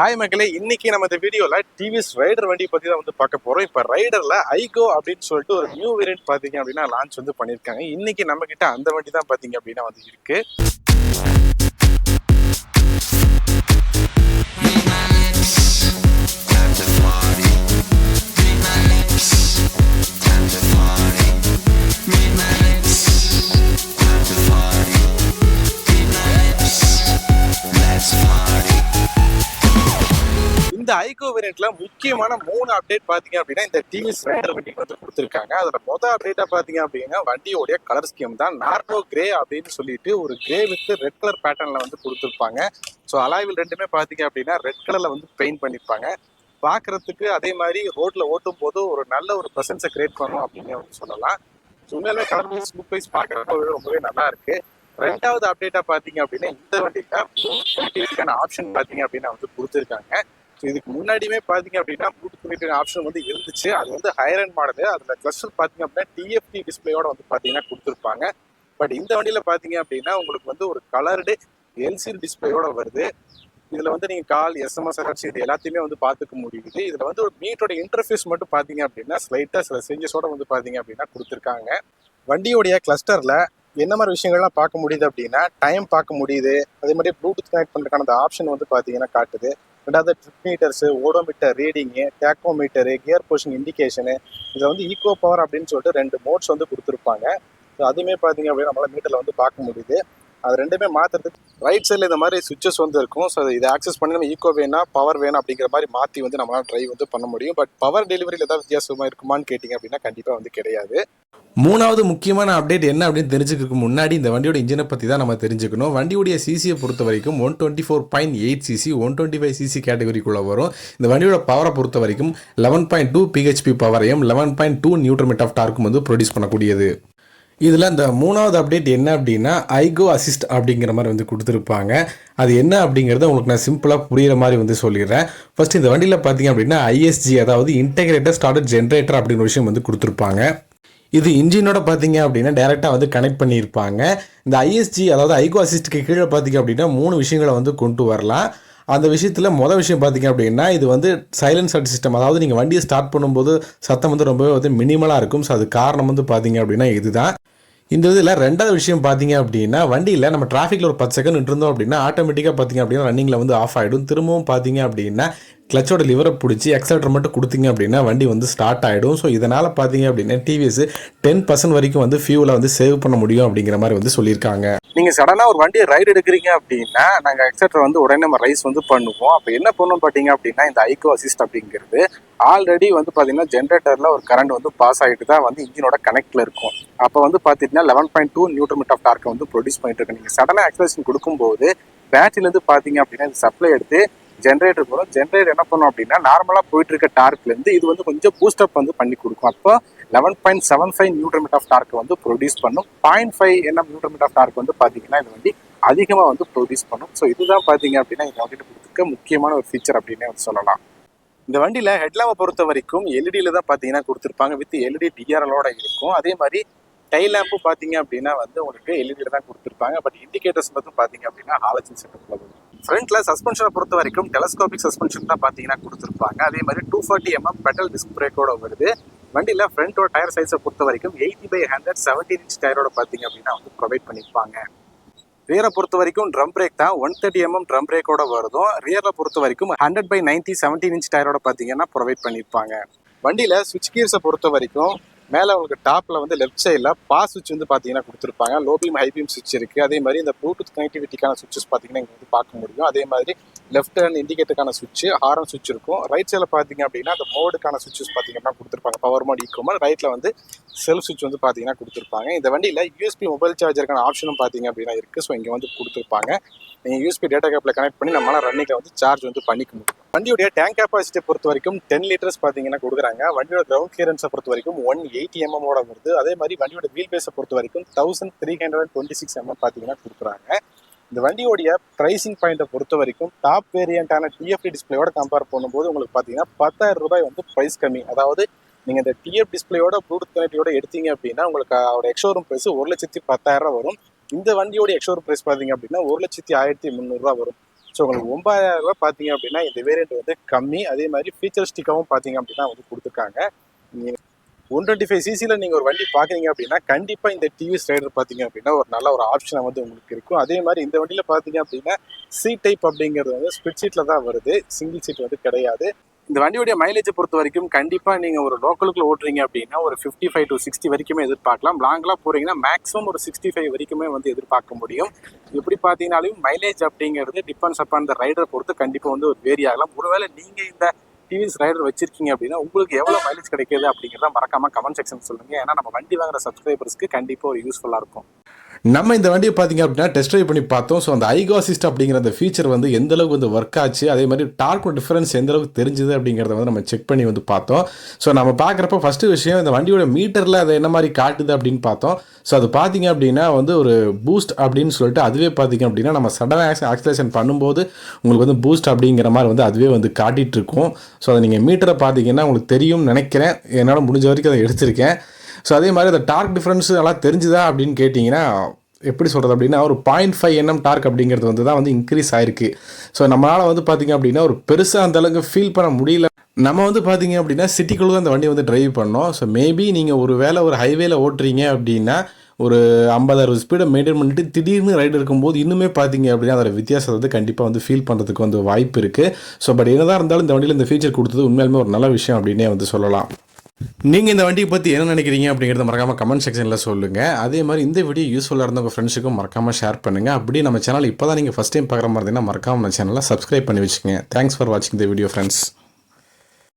Hi மக்களே. இன்னைக்கு நம்ம இந்த வீடியோல டிவிஎஸ் ரைடர் வண்டி பத்தி தான் வந்து பார்க்க போறோம். இப்ப ரைடர்ல ஐகோ அப்படின்னு சொல்லிட்டு ஒரு நியூ வேரியன்ட் பாத்தீங்க அப்படின்னா லான்ச் வந்து பண்ணிருக்காங்க இன்னைக்கு நம்ம கிட்ட அந்த வண்டி தான் பாத்தீங்க அப்படின்னா வந்து இருக்கு. இந்த ஐகோ வேரியன்ட்ல முக்கியமான மூணு அப்டேட் பாத்தீங்க அப்படின்னா இந்த டிவிஎஸ் ரைடர் வண்டி வந்து கொடுத்துருக்காங்க. அதுல மொதல் அப்டேட்டா பாத்தீங்க அப்படின்னா வண்டியோடைய கலர் ஸ்கீம் தான். நார்மோ கிரே அப்படின்னு சொல்லிட்டு ஒரு கிரே வித் ரெட் கலர் பேட்டர்ன்ல வந்து கொடுத்துருப்பாங்க. ஸோ அலாய்வில் ரெண்டுமே பாத்தீங்க அப்படின்னா ரெட் கலர்ல வந்து பெயிண்ட் பண்ணிருப்பாங்க. பார்க்கறதுக்கு அதே மாதிரி ரோட்ல ஓட்டும் போது ஒரு நல்ல ஒரு ப்ரெசன்ஸை கிரியேட் பண்ணும் அப்படின்னு வந்து சொல்லலாம். உண்மையிலே கலர் வைஸ் லுக் வைஸ் பார்க்கறப்ப ரொம்பவே நல்லா இருக்கு. ரெண்டாவது அப்டேட்டா பாத்தீங்க அப்படின்னா இந்த வண்டியில ஆப்ஷன் பாத்தீங்க அப்படின்னா வந்து கொடுத்துருக்காங்க. இதுக்கு முன்னாடியுமே பார்த்தீங்க அப்படின்னா ப்ளூடூத் கனெக்டிவ் ஆப்ஷன் வந்து இருந்துச்சு. அது வந்து ஹையர் அண்ட் மாடலு அதில் கிளஸ்டர் பார்த்தீங்க அப்படின்னா டிஎஃப்டி டிஸ்பிளேயோட வந்து பார்த்தீங்கன்னா கொடுத்துருப்பாங்க. பட் இந்த வண்டியில் பார்த்தீங்க அப்படின்னா உங்களுக்கு வந்து ஒரு கலர்டு எல்சிடி டிஸ்பிளேயோட வருது. இதில் வந்து நீங்கள் கால் எஸ்எம்எஸ் அலர்ட்ஸ் இது எல்லாத்தையுமே வந்து பார்த்துக்க முடியுது. இதில் வந்து ஒரு மீட்டோட இன்டர்ஃபேஸ் மட்டும் பார்த்தீங்க அப்படின்னா ஸ்லைட்டாக சில சேஞ்சஸோட வந்து பார்த்தீங்க அப்படின்னா கொடுத்துருக்காங்க. வண்டியோடைய கிளஸ்டரில் என்ன மாதிரி விஷயங்கள்லாம் பார்க்க முடியுது அப்படின்னா டைம் பார்க்க முடியுது. அதே மாதிரி ப்ளூடூத் கனெக்ட் பண்ணுறதுக்கான அந்த ஆப்ஷன் வந்து பார்த்தீங்கன்னா காட்டுது. ரெண்டாவது trip metres odometer reading tachometer gear position indication இதில் வந்து ஈகோ பவர் அப்படின்னு சொல்லிட்டு ரெண்டு மோட்ஸ் வந்து கொடுத்துருப்பாங்க. ஸோ அதுவுமே பார்த்தீங்க அப்படின்னா நம்மளால் மீட்டரில் வந்து பார்க்க முடியுது. அது ரெண்டுமே மாற்றுறதுக்கு ரைட் சைடில் இந்த மாதிரி சுவிச்சஸ் வந்து இருக்கும். ஸோ இதை ஆக்சஸ் பண்ணி நம்ம ஈகோ வேணா பவர் வேணும் அப்படிங்கிற மாதிரி மாற்றி வந்து நம்மளால் ட்ரைவ் வந்து பண்ண முடியும். பட் பவர் டெலிவரியில் ஏதாவது வித்தியாசமாக இருக்குமான்னு கேட்டிங்க அப்படின்னா கண்டிப்பாக வந்து கிடையாது. மூணாவது முக்கியமான அப்டேட் என்ன அப்படின்னு தெரிஞ்சுக்கிறதுக்கு முன்னாடி இந்த வண்டியோட இன்ஜினை பற்றி தான் நம்ம தெரிஞ்சுக்கணும். வண்டியுடைய சிசியை பொறுத்த வரைக்கும் one twenty four point eight CC one twenty five CC கேட்டகரிக்குள்ளே வரும். இந்த வண்டியோட பவரை பொறுத்த வரைக்கும் eleven point two BHP பவரையும் eleven point two newton metre of டார்க்கும் வந்து ப்ரொடியூஸ் பண்ணக்கூடியது. இதில் இந்த மூணாவது அப்டேட் என்ன அப்படின்னா ஐகோ அசிஸ்ட் அப்படிங்கிற மாதிரி வந்து கொடுத்துருப்பாங்க. அது என்ன அப்படிங்கிறத உங்களுக்கு நான் சிம்பிளாக புரிகிற மாதிரி வந்து சொல்லிடுறேன். ஃபர்ஸ்ட் இந்த வண்டியில் பார்த்தீங்க அப்படின்னா ஐஎஸ்ஜி அதாவது இன்டெகிரேட்டட் ஸ்டார்டட் ஜென்ரேட்டர் அப்படிங்கிற விஷயம் வந்து கொடுத்துருப்பாங்க. இது இன்ஜினோட பார்த்தீங்க அப்படின்னா டேரெக்டாக வந்து கனெக்ட் பண்ணியிருப்பாங்க. இந்த ஐஎஸ்ஜி அதாவது ஐகோ அசிஸ்ட்டுக்கு கீழே பார்த்தீங்க அப்படின்னா மூணு விஷயங்களை வந்து கொண்டு வரலாம். அந்த விஷயத்தில் மொதல் விஷயம் பார்த்தீங்க அப்படின்னா இது வந்து சைலன்ஸ் அட் சிஸ்டம் அதாவது நீங்கள் வண்டியை ஸ்டார்ட் பண்ணும்போது சத்தம் வந்து ரொம்பவே வந்து மினிமலாக இருக்கும். ஸோ அது காரணம் வந்து பார்த்தீங்க அப்படின்னா இதுதான். இந்த இதில் ரெண்டாவது விஷயம் பார்த்தீங்க அப்படின்னா வண்டியில் நம்ம டிராஃபிக்கில் ஒரு பத்து செகண்ட் இருந்தோம் அப்படின்னா ஆட்டோமேட்டிக்காக பார்த்தீங்க அப்படின்னா ரன்னிங்கில் வந்து ஆஃப் ஆகிடும் திரும்பவும் பார்த்தீங்க அப்படின்னா கிளச்சோட லிவரை பிடிச்சி எக்ஸலேட்டர் மட்டும் கொடுத்தீங்க அப்படின்னா வண்டி வந்து ஸ்டார்ட் ஆகிடும் ஸோ இதனால் பார்த்தீங்க அப்படின்னா டிவிஎஸ் டென் பர்சன்ட் வரைக்கும் வந்து ஃபியூவில் வந்து சேவ் பண்ண முடியும் அப்படிங்கிற மாதிரி வந்து சொல்லியிருக்காங்க. நீங்கள் சடனாக ஒரு வண்டியை ரைடு எடுக்கிறீங்க அப்படின்னா நாங்கள் எக்ஸட்ரா வந்து உடனே நம்ம ரைஸ் வந்து பண்ணுவோம். அப்போ என்ன பண்ணணும் பார்த்தீங்க அப்படின்னா இந்த ஐகோ அசிஸ்ட் அப்படிங்கிறது ஆல்ரெடி வந்து பார்த்தீங்கன்னா ஜென்ரேட்டரில் ஒரு கரண்ட் வந்து பாஸ் ஆகிட்டு தான் வந்து இன்ஜினோட கனெக்டில் இருக்கும். அப்போ வந்து பார்த்தீங்கன்னா eleven point two newton metre of டார்க்கை வந்து ப்ரொடியூஸ் பண்ணிட்டு இருக்கு நீங்கள் சடனாக ஆக்சலேஷன் கொடுக்கும்போது பேட்டரியிலேருந்து பார்த்தீங்க அப்படின்னா இந்த சப்ளை எடுத்து ஜென்ரேட்டர் போகிறோம் ஜென்ரேட்டர் என்ன பண்ணும் அப்படின்னா நார்மலாக போயிட்டு இருக்க டார்க்லேருந்து இது வந்து கொஞ்சம் பூஸ்டப் வந்து பண்ணி கொடுக்கும். அப்போ eleven point seven five newton metre of torque வந்து ப்ரொடியூஸ் பண்ணும். பாயிண்ட் ஃபைவ் என்ன நியூட்ரமீட் ஆஃப் டார்க் வந்து பார்த்தீங்கன்னா இது வந்து அதிகமாக வந்து ப்ரொடியூஸ் பண்ணும். ஸோ இதுதான் பார்த்தீங்க அப்படின்னா இந்த வண்டிட்டு கொடுத்துருக்க முக்கியமான ஒரு ஃபீச்சர் அப்படின்னே வந்து சொல்லலாம். இந்த வண்டியில் ஹெட்லாமை பொறுத்த வரைக்கும் எல்இடியில் தான் பார்த்தீங்கன்னா கொடுத்துருப்பாங்க. வித் எல்இடி டிஆர்எலோட இருக்கும். அதே மாதிரி டைல் லேம்பு பார்த்தீங்க அப்படின்னா வந்து உங்களுக்கு எல்இடியில் தான் கொடுத்துருப்பாங்க. பட் இண்டிகேட்டர்ஸ் மட்டும் பார்த்தீங்க அப்படின்னா ஆலோசனை செட்டப்பில் வரும் ஃப்ரண்ட்ல சஸ்பென்ஷனை பொறுத்த வரைக்கும் டெலஸ்கோபிக் சஸ்பென்ஷன் தான் பார்த்தீங்கன்னா கொடுத்துருப்பாங்க. அதே மாதிரி two forty MM petal disc பிரேக்கோட வருது. வண்டியில் ஃப்ரண்ட்டோட டயர் சைஸை பொறுத்த வரைக்கும் eighty by hundred seventeen inch டயரோட பார்த்தீங்க அப்படின்னா வந்து ப்ரொவைட் பண்ணியிருப்பாங்க. ரியரை பொறுத்த வரைக்கும் ட்ரம் பிரேக் தான். ஒன் தேர்ட்டி எம்எம் ட்ரம் பிரேக்கோட வருதும். ரியரில் பொறுத்த வரைக்கும் hundred by ninety seventeen inch டயரோட பார்த்தீங்கன்னா ப்ரொவைட் பண்ணியிருப்பாங்க. வண்டியில் சுவிட்ச் கீர்ஸை பொறுத்த வரைக்கும் மேலே உங்களுக்கு டாப்பில் வந்து லெஃப்ட் சைடில் பாஸ் சுவிட்ச் வந்து பார்த்தீங்கன்னா கொடுத்துருப்பாங்க. லோ பீம் ஹை பீம் சுவிட்ச் இருக்குது அதே மாதிரி இந்த ப்ளூடூத் கனெக்டிவிட்டிக்கான சுவிட்சஸ் பார்த்தீங்கன்னா இங்கே வந்து பார்க்க முடியும். அதே மாதிரி லெஃப்ட் ஹேண்ட் இண்டிகேட்டருக்கான சுவிட்ச் ஹாரன் சுவிட்ச் இருக்கும். ரைட் சைடில் பார்த்தீங்க அப்படின்னா அந்த மோடுக்கான சுவிட்சஸ் பார்த்தீங்கன்னா கொடுத்துருப்பாங்க. பவர் மோட் ஈக்குவல் ரைட்டில் வந்து செல்ஃப் சுவிட்ச் வந்து பார்த்தீங்கன்னா கொடுத்துருப்பாங்க. இந்த வண்டியில் யூஎஸ்பி மொபைல் சார்ஜருக்கான ஆப்ஷனும் பார்த்தீங்க அப்படின்னா இருக்குது ஸோ இங்கே வந்து கொடுத்துருப்பாங்க. நீங்கள் யூஎஸ்பி டேட்டா கேப்பில் கனெக்ட் பண்ணி நம்மளால் ரன்னிங்கில் வந்து சார்ஜ் வந்து பண்ணிக்க முடியும். வண்டியுடைய டேங்க் கெப்பாசிட்டி பொறுத்த வரைக்கும் டென் லிட்டர்ஸ் பார்த்தீங்கன்னா கொடுக்குறாங்க. வண்டியோட கிரவுண்ட் கிளியரன்ஸை பொறுத்த வரைக்கும் ஒன் எயிட்டி எம்எம்மோட வருது. அதே மாதிரி வண்டியோட வீல் பேஸை பொறுத்த வரைக்கும் thousand three hundred twenty six MM பார்த்தீங்கன்னா கொடுக்குறாங்க. இந்த வண்டியோடைய ப்ரைசிங் பாயிண்ட்டை பொறுத்த வரைக்கும் டாப் வேரியண்டான டிஎஃப்டி டிஸ்பிளேயோட கம்பேர் பண்ணும்போது உங்களுக்கு பார்த்தீங்கன்னா பத்தாயிரம் ரூபாய் வந்து ப்ரைஸ் கம்மி. அதாவது நீங்கள் இந்த டிஎஃப் டிஸ்பிளேயோட ப்ளூடூத் கனெக்டியோட எடுத்தீங்க அப்படின்னா உங்களுக்கு அதோட எக்ஷோரூம் ப்ரைஸ் ஒரு லட்சத்தி பத்தாயிரம் ரூபா வரும். இந்த வண்டியோட எக்ஷோரூம் ப்ரைஸ் பார்த்தீங்க அப்படின்னா ஒரு லட்சத்தி ஆயிரத்தி முந்நூறுரூவா வரும். ஸோ உங்களுக்கு ஒன்பதாயிரம் ரூபாய் பார்த்தீங்க அப்படின்னா இந்த வேரியண்ட் வந்து கம்மி. அதே மாதிரி ஃபீச்சர்ஸ்டிக்காகவும் பார்த்தீங்க அப்படின்னா வந்து கொடுத்துருக்காங்க. ஒன் டுவெண்ட்டி ஃபைவ் சிசியில் நீங்கள் ஒரு வண்டி பார்க்குறீங்க அப்படின்னா கண்டிப்பாக இந்த டிவிஎஸ் ரைடர் பார்த்தீங்க அப்படின்னா ஒரு நல்ல ஒரு ஆப்ஷனை வந்து உங்களுக்கு இருக்கும். அதே மாதிரி இந்த வண்டியில் பார்த்தீங்க அப்படின்னா சீட் டைப் அப்படிங்கிறது வந்து ஸ்பிட் சீட்டில் தான் வருது. சிங்கிள் சீட் வந்து கிடையாது. இந்த வண்டியுடைய மைலேஜை பொறுத்த வரைக்கும் கண்டிப்பாக நீங்கள் ஒரு லோக்கலுக்குள்ள ஓட்டுறீங்க அப்படின்னா ஒரு ஃபிஃப்டி ஃபைவ் டு சிக்ஸ்டி வரைக்குமே எதிர்பார்க்கலாம். லாங்கெலாம் போகிறீங்கன்னா மேக்ஸிமம் ஒரு சிக்ஸ்டி ஃபைவ் வரைக்குமே வந்து எதிர்பார்க்க முடியும். எப்படி பார்த்தீங்கனாலும் மைலேஜ் அப்படிங்கிறது டிபெண்ட்ஸ் அப்பான் இந்த ரைடர் பொறுத்து கண்டிப்பாக வந்து ஒரு வேரி ஆகலாம். ஒருவேளை நீங்கள் இந்த டிவிஎஸ் ரைடர் வச்சிருக்கீங்க அப்படின்னா உங்களுக்கு எவ்வளோ மைலேஜ் கிடைக்குது அப்படிங்கிறத மறக்காமல் கமெண்ட் செக்ஷன் சொல்லுங்கள் ஏன்னா நம்ம வண்டி வாங்குற சப்ஸ்கிரைபர்ஸ்க்கு கண்டிப்பாக ஒரு யூஸ்ஃபுல்லாக இருக்கும். நம்ம இந்த வண்டியை பார்த்தீங்க அப்படின்னா டெஸ்ட் ட்ரைவ் பண்ணி பார்த்தோம். ஸோ அந்த ஐகோசிஸ்ட் அப்படிங்கிற அந்த ஃபீச்சர் வந்து எந்த அளவுக்கு வந்து ஒர்க் ஆச்சு அதே மாதிரி டார்க் டிஃபரன்ஸ் எந்த அளவுக்கு தெரிஞ்சுது அப்படிங்கிறத வந்து நம்ம செக் பண்ணி வந்து பார்த்தோம். ஸோ நம்ம பார்க்குறப்ப ஃபஸ்ட்டு விஷயம் இந்த வண்டியோட மீட்டரில் அதை என்ன மாதிரி காட்டுது அப்படின்னு பார்த்தோம். ஸோ அது பார்த்தீங்க அப்படின்னா வந்து ஒரு பூஸ்ட் அப்படின்னு சொல்லிட்டு அதுவே பார்த்தீங்க அப்படின்னா நம்ம சடன் ஆக்சிலேஷன் பண்ணும்போது உங்களுக்கு வந்து பூஸ்ட் அப்படிங்கிற மாதிரி வந்து அதுவே வந்து காட்டிகிட்டு இருக்கும். ஸோ அதை நீங்கள் மீட்டரை பார்த்தீங்கன்னா உங்களுக்கு தெரியும்னு நினைக்கிறேன். என்னால் முடிஞ்ச வரைக்கும் அதை எடுத்திருக்கேன். ஸோ அதே மாதிரி அந்த டார்க் டிஃப்ரென்ஸ் எல்லாம் தெரிஞ்சுதா அப்படின்னு கேட்டிங்கன்னா எப்படி சொல்கிறது அப்படின்னா ஒரு பாயிண்ட் ஃபைவ் என்எம் டார்க் அப்படிங்கிறது வந்து தான் வந்து இன்க்ரீஸ் ஆயிருக்கு. ஸோ நம்மளால் வந்து பார்த்திங்க அப்படின்னா ஒரு பெருசாக அந்தளவுக்கு ஃபீல் பண்ண முடியல. நம்ம வந்து பார்த்திங்க அப்படின்னா சிட்டிக்குள்ளே தான் அந்த வண்டி வந்து டிரைவ் பண்ணோம். ஸோ மேபி நீங்கள் ஒரு வேளை ஒரு ஹைவேல ஓட்டுறீங்க அப்படின்னா ஒரு ஐம்பது அறுபது ஸ்பீடை மெயின்டைன் பண்ணிட்டு திடீர்னு ரைடு இருக்கும்போது இன்னுமே பார்த்தீங்க அப்படின்னா அதோட வித்தியாசத்தை வந்து கண்டிப்பாக வந்து ஃபீல் பண்ணுறதுக்கு வந்து வாய்ப்பு இருக்குது ஸோ பட் என்னதான் இருந்தாலும் இந்த வண்டியில் இந்த ஃபீச்சர் கொடுத்தது உண்மையாலுமே ஒரு நல்ல விஷயம் அப்படின்னே வந்து சொல்லலாம். நீங்கள் இந்த வண்டியை பற்றி என்ன நினைக்கிறீங்க அப்படிங்கிறத மறக்காமல் கமெண்ட் செக்ஷனில் சொல்லுங்கள் அதே மாதிரி இந்த வீடியோ யூஸ்ஃபுல்லாக இருந்த உங்கள் ஃப்ரெண்ட்ஸுக்கும் மறக்காமல் ஷேர் பண்ணுங்கள் அப்படி நம்ம சேனல் இப்போ தான் நீங்கள் ஃபஸ்ட் டைம் பார்க்குற மாதிரி இருந்தால் மறக்காமல் நம்ம சேனலை சப்ஸ்கிரைப் பண்ணி வச்சுக்கோங்க. தேங்க்ஸ் ஃபார் வாட்சிங் த வீடியோ ஃப்ரெண்ட்ஸ்